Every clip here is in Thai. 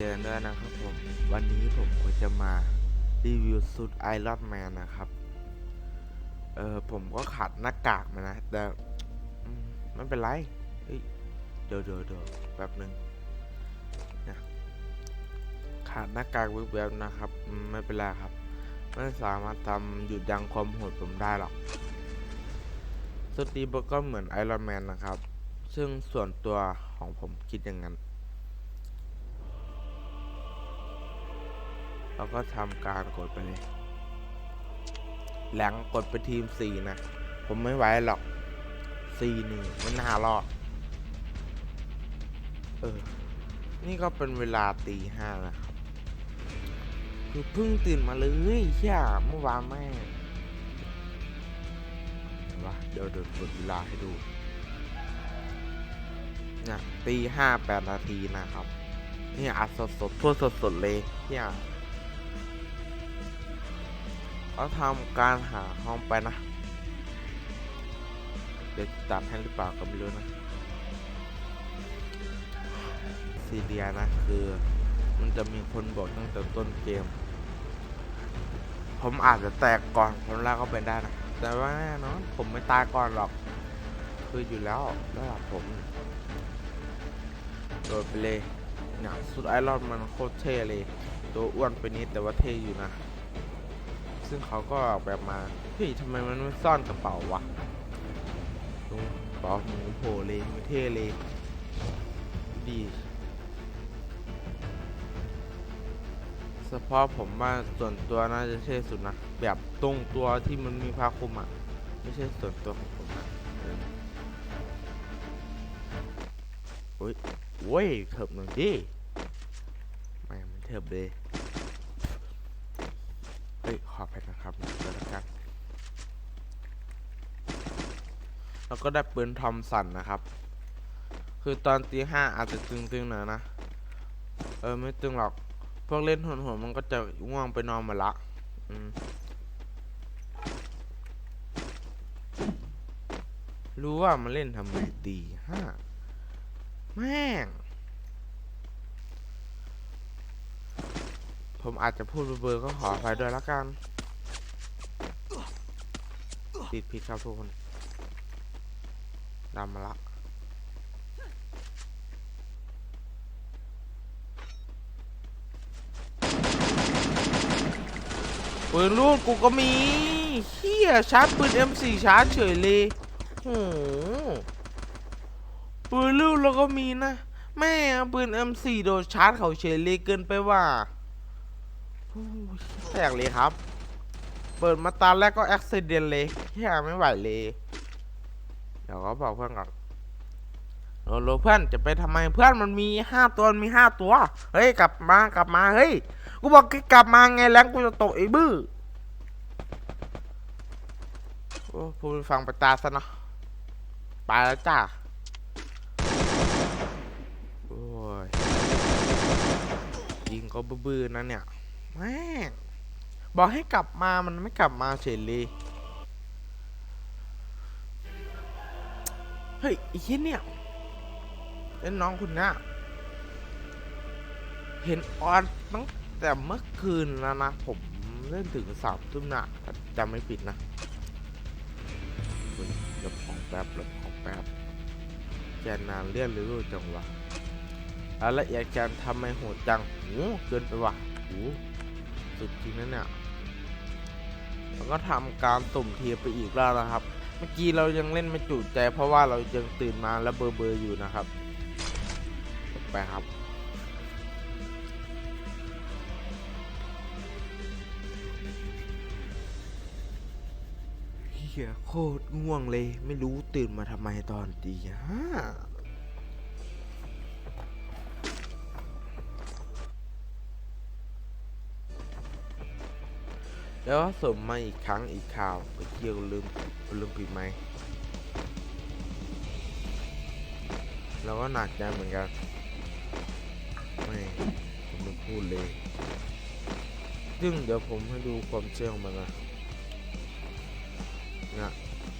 เจอกันด้วยนะครับผม วันนี้ผมก็จะมารีวิวสุดไอรอนแมนนะครับ เออผมก็ขาดหน้ากากมานะ แต่ไม่เป็นไรเดี๋ยวเดี๋ยวเดี๋ยวแป๊บหนึ่งนะขาดหน้ากากแวบๆนะครับ ไม่เป็นไรครับ ไม่สามารถทำหยุดยั้งความโหดผมได้หรอกสุดนี้ก็เหมือนไอรอนแมนนะครับ ซึ่งส่วนตัวของผมคิดอย่างนั้น เราก็ทำการกดไปเลยแหลงกดไปทีม4นะ ผมไม่ไหวหรอก4 1ไม่น่ารอด เออ นี่ก็เป็นเวลาตีห้านะครับ คือเพิ่งตื่นมาเลยเช่เมื่อวานแม่งเห็นปะเดี๋ยวเดี๋ยวกดเวลาให้ดูเนี่ยตีห้าแปดนาทีนะครับ นี่อัดสดสดทั่วสดสดเลยเนี่ย เขาทำการหาห้องไปนะ เดี๋ยวตัดให้หรือเปล่าก็ไม่รู้นะซีเรียนะคือมันจะมีคนบอกตั้งแต่ต้นเกม ผมอาจจะแตกก่อนคนแรกก็เป็นได้นะ แต่ว่าแน่นอนผมไม่ตายก่อนหรอก คืออยู่แล้วระดับผมโดดไปเลยเนี่ยสุดไอรอนมันโคตรเท่เลย ตัวอ้วนไปนิดแต่ว่าเท่อยู่นะ ซึ่งเขาก็ออกแบบมาเฮ้ยทำไมมันไม่ซ่อนกระเป๋าวะตรงกระเป๋าหมูโผล่เลยไม่เท่เลยดีเฉพาะผมว่าส่วนตัวน่าจะเท่สุดนะ แบบตรงตัวที่มันมีผ้าคลุมอะ ไม่ใช่ส่วนตัวของผมนะเออโอ้ยโว้ยเถิบหน่อยดิไม่มันเถิบเลย เฮ้ยขอไปนะครับแล้วกันแล้วก็ได้ปืนทอมสันนะครับ คือตอนตีห้าอาจจะตึงๆหน่อยนะ เออไม่ตึงหรอก พวกเล่นหัวๆมันก็จะง่วงไปนอนมดละอืมรู้ว่ามันเล่นทำไมตีห้าแม่ง ผมอาจจะพูดเบอร์ก็ขออภัยด้วยละกัน ติดผิดครับทุกคนดำมาละปืนลูกกูก็มีเฮียชาร์จปืน M4 ชาร์จเฉยเลยโหปืนลูกเราก็มีนะ แม่ปืน M4 โดนชาร์จเขาเฉยเลยเกินไปว่า แตกเลยครับ เปิดมาตาแรกก็แอคซิเดนเลยแค่ไม่ไหวเลย เดี๋ยวก็บอกเพื่อนก่อนโหลเพื่อนจะไปทำไมเพื่อนมันมีห้าตัวมีห้าตัว เฮ้ยกลับมากลับมาเฮ้ยกูบอกให้กลับมาไงแล้วกูจะตกไอ้บื้อโอ้พูดฟังไปตาซะเนาะไปแล้วจ้าโอ้ยยิงก็บื้อนะเนี่ย แม่บอกให้กลับมามันไม่กลับมาเฉยเลยเฮ้ยไอ้เหี้ยเนี่ยเล่นน้องคุณนะเห็นออนตั้งแต่เมื่อคืนแล้วนะ ผมเล่นถึงสามทุ่มนะจำไม่ผิดนะเฮ้ยหลบของแป๊บหลบของแป๊บแกนนานเลื่อนหรือจังวะรายละเอียดการทำไมโหดจังโหเกินไปว่ะโห สุดจริงนะเนี่ยแล้วก็ทำการสุ่มเทียไปอีกแล้วนะครับ เมื่อกี้เรายังเล่นไม่จุใจ เพราะว่าเรายังตื่นมาแล้วเบอร์เบอร์อยู่นะครับ ไปครับ เฮียโคตรง่วงเลย ไม่รู้ตื่นมาทำไมตอนตีห้า แล้วส่งมาอีกครั้งอีกข่าวไปเที่ยวลืมลืมปิดไหมเราก็หนักใจเหมือนกันไม่ผมไม่พูดเลย ซึ่งเดี๋ยวผมให้ดูความเชื่อของมันนะเนี่ย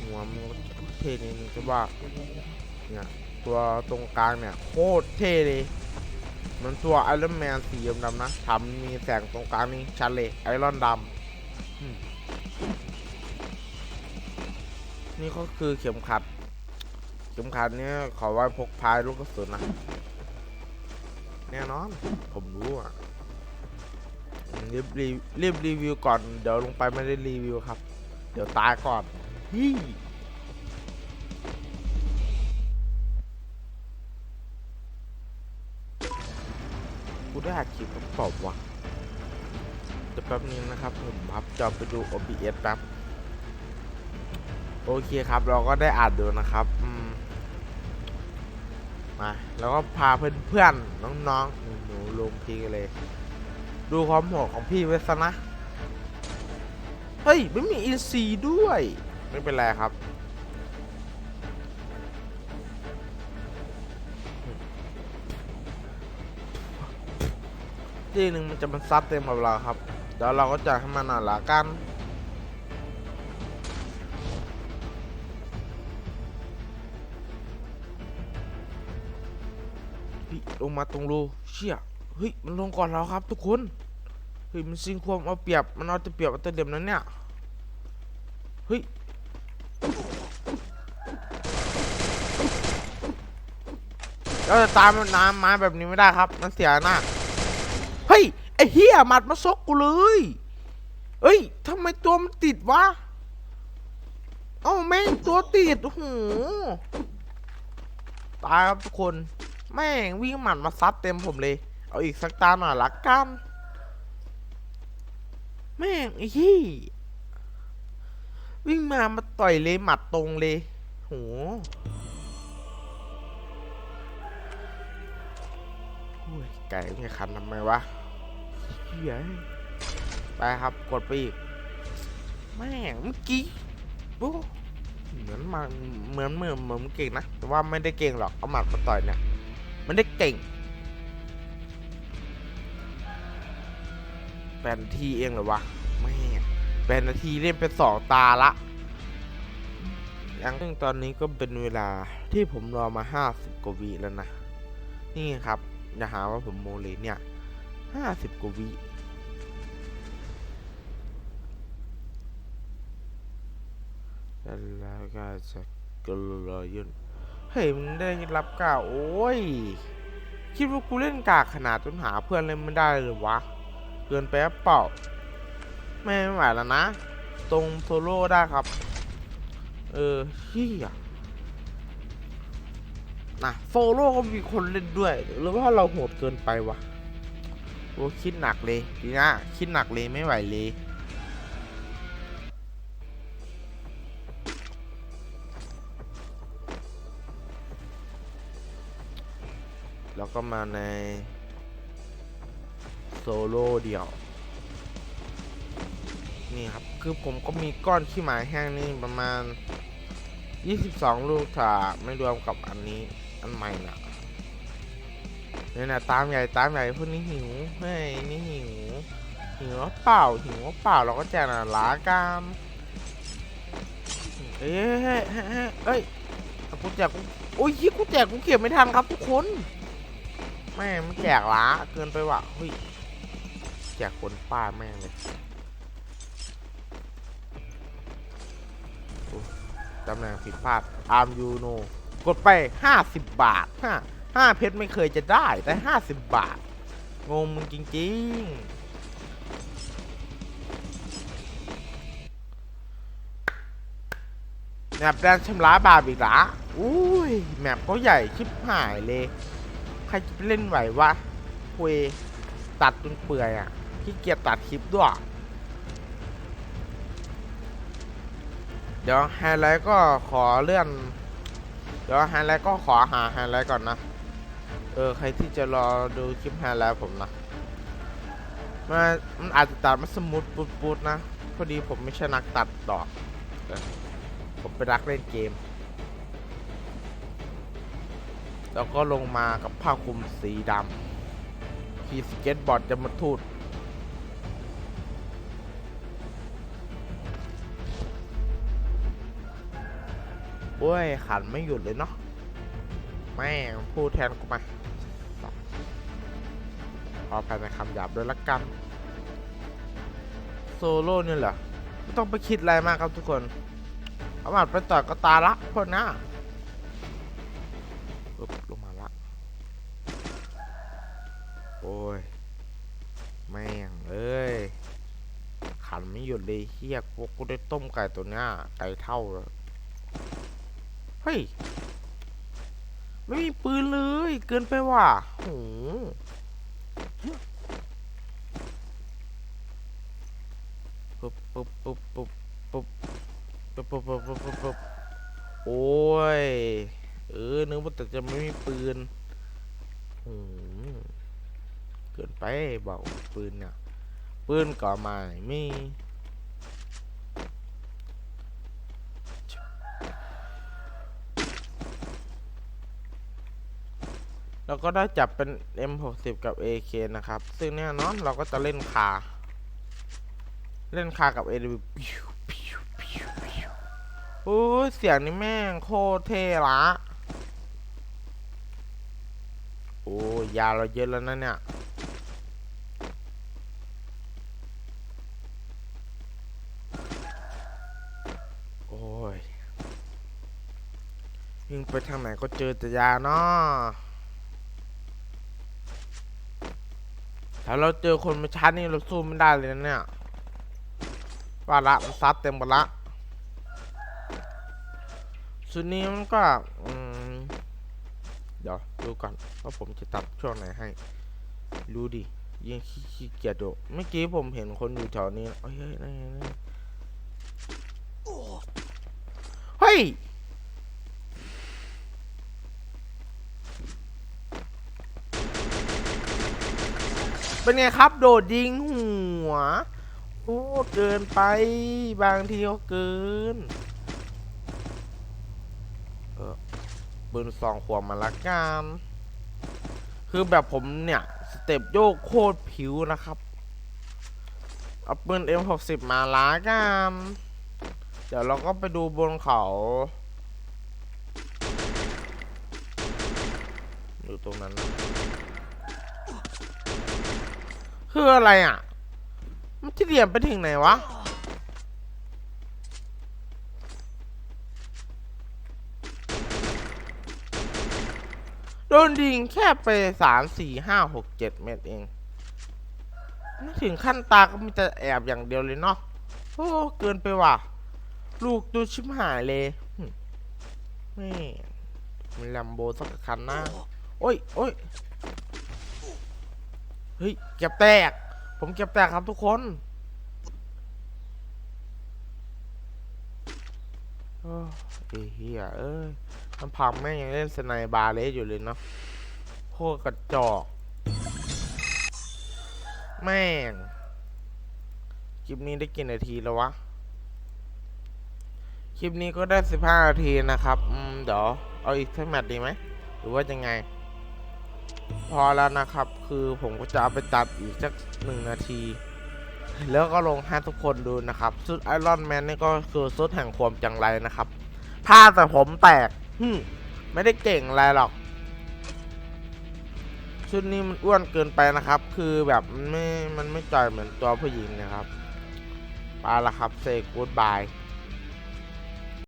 หัวมันเท่นิดนึงจะว่าเนี่ยตัวตรงกลางเนี่ยโคตรเท่เลยมันตัวไอรอนแมนสีดำๆนะทำมีแสงตรงกลางนี่ชัดเลยไอรอนดำ นี่ก็คือเข็มขัด เข็มขัดเนี้ยขอไว้พกพายลูกกระสุนนะ แน่นอน ผมรู้อะรีบรีรีบรีวิวก่อน เดี๋ยวลงไปไม่ได้รีวิวครับ เดี๋ยวตายก่อนฮี่กูได้อัดคลิปกับเปล่าวะ เดี๋ยวแป๊บนึงนะครับผมพับจอไปดู OBS แป๊บโอเคครับ เราก็ได้อ่านดูนะครับมมาแล้วก็พาเพื่อนๆน้องๆหนูๆลงพีกันเลย ดูความโหดของพี่ไว้ซะนะ เฮ้ย ไม่มีอินซีด้วย ไม่เป็นไรครับทีหนึ่งมันจะมันซัดเต็มกับเราครับ ดี๋ยวเราก็จะให้มันอ่านละกัน ลงมาตรงรูเชี่ยเฮ้ย มันลงก่อนเราครับทุกคน เฮ้ย มันซิงความเอาเปรียบ มันเอาจะเปรียบเอาแต่เดิมนั้นเนี่ย เฮ้ยเราจะตามน้ำมาแบบนี้ไม่ได้ครับ มันเสียหน้า เฮ้ย อ้เฮียหมัดมาซกกูเลยเฮ้ยทำไมตัวมันติดวะ เอ้าแม่งตัวติดโอ้โหตายครับทุกคน แม่งวิ่งหมัดมาซัดเต็มผมเลย เอาอีกสักตาหน่อยละกันแม่งไอ้ที่วิ่งมามาต่อยเลยหมัดตรงเลยโหโอ้ยไก่ไม่คันทำไมวะ เฮียไปครับกดไปอีกแม่งเมื่อกี้โอ้เหมือนมันเหมือนเหมือนเหมือนเก่งนะแต่ว่าไม่ได้เก่งหรอกเอาหมัดมาต่อยเนี่ยมันได้เก่งแปดนาทีเองเหรอวะแม่แปดนาทีเล่นเป็นสองตาละยังซึ่งตอนนี้ก็เป็นเวลาที่ผมรอมาห้าสิบกว่าวิแล้วนะ นี่ครับ อย่าหาว่าผมโมเลเนี่ย ห้าสิบกว่าวิแล้วก็จะกลอยุนเฮ้ยมึงได้รับกล่าวโอ้ย คิดว่ากูเล่นกากขนาดจนหาเพื่อนเล่นไม่ได้เลยวะ เกินไปหรือเปล่าไม่ไม่ไหวแล้วนะ ตรงโซโล่ได้ครับ เออเฮียนะโซโล่ก็มีคนเล่นด้วย หรือว่าเราโหดเกินไปวะ โอ้คิดหนักเลยทีนี้คิดหนักเลยไม่ไหวเลยแล้วก็มาในโซโล่เดี่ยว นี่ครับ คือผมก็มีก้อนขี้หมาแห้งนี่ประมาณ 22 ลูกถ้าไม่รวมกับอันนี้อันใหม่นะ เนี่ยนะตามใหญ่ตามใหญ่พวกนี้หิวเฮ้ยนี่หิวหิวเปล่าหิวเปล่าเราก็แจกนะลากามเอ้ยเฮ้ยเฮ้ยเฮ้ยเอ้ยกูแจกกูโอ้ยยี่กูแจกกูเก็บไม่ทันครับทุกคนแม่งมันแจกล้าเกินไปว่ะเฮ้ยแจกคนป้าแม่งเลยตำแหน่งผิดพลาดอาร์มยูโนกดไป 50 บาทห้า ห้าเพชรไม่เคยจะได้แต่50บบาท งงมึงจริง ๆ แมปแดนชำระบาปอีกละอุ้ย แมปเขาใหญ่ชิบหายเลย ใครจะไปเล่นไหววะคุยตัดจนเปื่อยอะขี้เกียจตัดคลิปด้วย เดี๋ยวไฮไลท์ก็ขอเลื่อน เดี๋ยวไฮไลท์ก็ขอหาไฮไลท์ก่อนนะ เออ ใครที่จะรอดูคลิปไฮไลท์ผมนะมันมันอาจจะตัดมาสมูทปุดๆนะ พอดีผมไม่ใช่นักตัดดอก ผมเป็นนักเล่นเกม แล้วก็ลงมากับผ้าคลุมสีดำขี่สเก็ตบอร์ดจะมาทูดโอ้ยขันไม่หยุดเลยเนาะแม่งพูดแทนกูมา อภัยในคำหยาบด้วยละกัน โซโล่เนี่ยเหรอไม่ต้องไปคิดอะไรมากครับทุกคนเอาหมัดไปต่อยก็ตายละพวกหน้าปึ๊บลงมาละ โอ้ย แม่งเอ้ย ขันไม่หยุดเลยเฮียพวกกูได้ต้มไก่ตัวเนี้ยไก่เท่าเลยเฮ้ย ไม่มีปืนเลย เกินไปว่ะโห ปุ๊บปุ๊บปุ๊บปุ๊บปุ๊บปุ๊บปุ๊บปุ๊บปุ๊บปุ๊บโอ้ย เออนึกว่าแต่จะไม่มีปืนโอ้เกินไปเบาปืนเนี่ยปืนก็ไม่มีเราก็ได้จับเป็น M60 กับ AK นะครับ ซึ่งแน่นอนเราก็จะเล่นคา เล่นคากับ AW ปิ้วปิ้วปิ้วปิ้วโอ้เสียงนี่แม่งโคตรเท่ละโอ้ยยาเราเยอะแล้วนะเนี่ยโอ้ยวิ่งไปทางไหนก็เจอแต่ยาเนาะถ้าเราเจอคนมาชาร์จนี่เราสู้ไม่ได้เลยนะเนี่ย ว่าละมันซัดเต็มหมดละสุดนี้มันก็เดี๋ยวดูก่อนว่าผมจะตัดช่วงไหนให้ รู้ดิยิ่งขี้ขี้เกียจดูเมื่อกี้ผมเห็นคนอยู่แถวนี้เฮ้ยเฮ้ยนั่นนั่นเฮ้ยเป็นไงครับ โดดยิงหัว โอ้เกินไป บางทีก็เกิน เออปืนสองขวบมาละกันคือแบบผมเนี่ย สเต็ปโยกโคตรผิวนะครับ เอาปืน M60 มาละกัน เดี๋ยวเราก็ไปดูบนเขาอยู่ตรงนั้น คืออะไรอะ ที่เหลี่ยมไปถึงไหนวะ โดนยิงแค่ไปสามสี่ห้าหกเจ็ดเมตรเองไม่ถึงขั้นตาก็มีแต่แอบอย่างเดียวเลยเนาะโอ้เกินไปว่ะ ลูกดูชิบหายเลยหึแม่มีแลมโบสักคันนะ โอ้ยโอ้ยเฮ้ยเก็บแตก ผมเก็บแตกครับทุกคนโอ้เหี้ยเอ้ยมันพังแม่งยังเล่นสไนบาร์เลสอยู่เลยเนาะโคตรกระจอก แม่งคลิปนี้ได้กี่นาทีแล้ววะ คลิปนี้ก็ได้ 15 นาทีนะครับ อืม เดี๋ยว เอาอีกสักแมตช์ดีไหม หรือว่ายังไง พอแล้วนะครับ คือผมก็จะเอาไปตัดอีกสักหนึ่งนาที แล้วก็ลงให้ทุกคนดูนะครับชุดไอรอนแมนนี่ก็คือชุดแห่งความจังไรนะครับผ้าแต่ผมแตกหึ่มไม่ได้เก่งอะไรหรอก ชุดนี้มันอ้วนเกินไปนะครับ คือแบบมันไม่มันไม่จ่อยเหมือนตัวผู้หญิงนะครับไปละครับเซกูดบาย